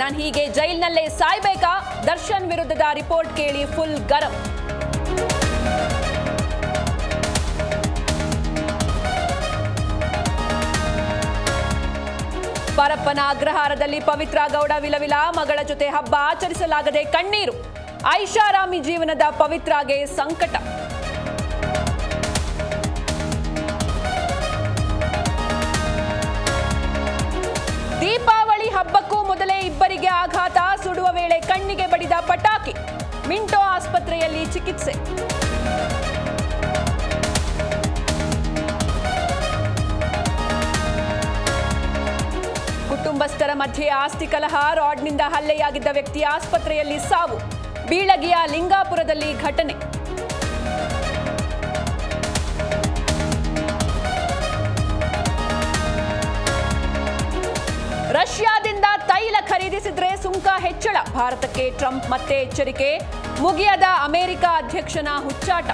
ನಾನು ಹೀಗೆ ಜೈಲ್ನಲ್ಲೇ ಸಾಯ್ಬೇಕಾ? ದರ್ಶನ್ ವಿರುದ್ಧದ ರಿಪೋರ್ಟ್ ಕೇಳಿ ಫುಲ್ ಗರಂ. ಪರಪ್ಪನ ಅಗ್ರಹಾರದಲ್ಲಿ ಪವಿತ್ರ ಗೌಡ ವಿಲವಿಲ, ಮಗಳ ಜೊತೆ ಹಬ್ಬ ಆಚರಿಸಲಾಗದೆ ಕಣ್ಣೀರು. ಐಷಾರಾಮಿ ಜೀವನದ ಪವಿತ್ರಾಗೆ ಸಂಕಟ. ಕಣ್ಣಿಗೆ ಬಡಿದ ಪಟಾಕಿ, ಮಿಂಟೋ ಆಸ್ಪತ್ರೆಯಲ್ಲಿ ಚಿಕಿತ್ಸೆ. ಕುಟುಂಬಸ್ಥರ ಮಧ್ಯೆ ಆಸ್ತಿ ಕಲಹ, ರಾಡ್ನಿಂದ ಹಲ್ಲೆಯಾಗಿದ್ದ ವ್ಯಕ್ತಿ ಆಸ್ಪತ್ರೆಯಲ್ಲಿ ಸಾವು, ಬೀಳಗಿಯ ಲಿಂಗಾಪುರದಲ್ಲಿ ಘಟನೆ. ರಷ್ಯಾದಿಂದ ತೈಲ ಖರೀದಿಸಿದ್ರೆ ಸುಂಕ ಹೆಚ್ಚಳ. ಭಾರತಕ್ಕೆ ಟ್ರಂಪ್ ಮತ್ತೆ ಎಚ್ಚರಿಕೆ. ಮುಗಿಯದ ಅಮೆರಿಕ ಅಧ್ಯಕ್ಷನ ಹುಚ್ಚಾಟ.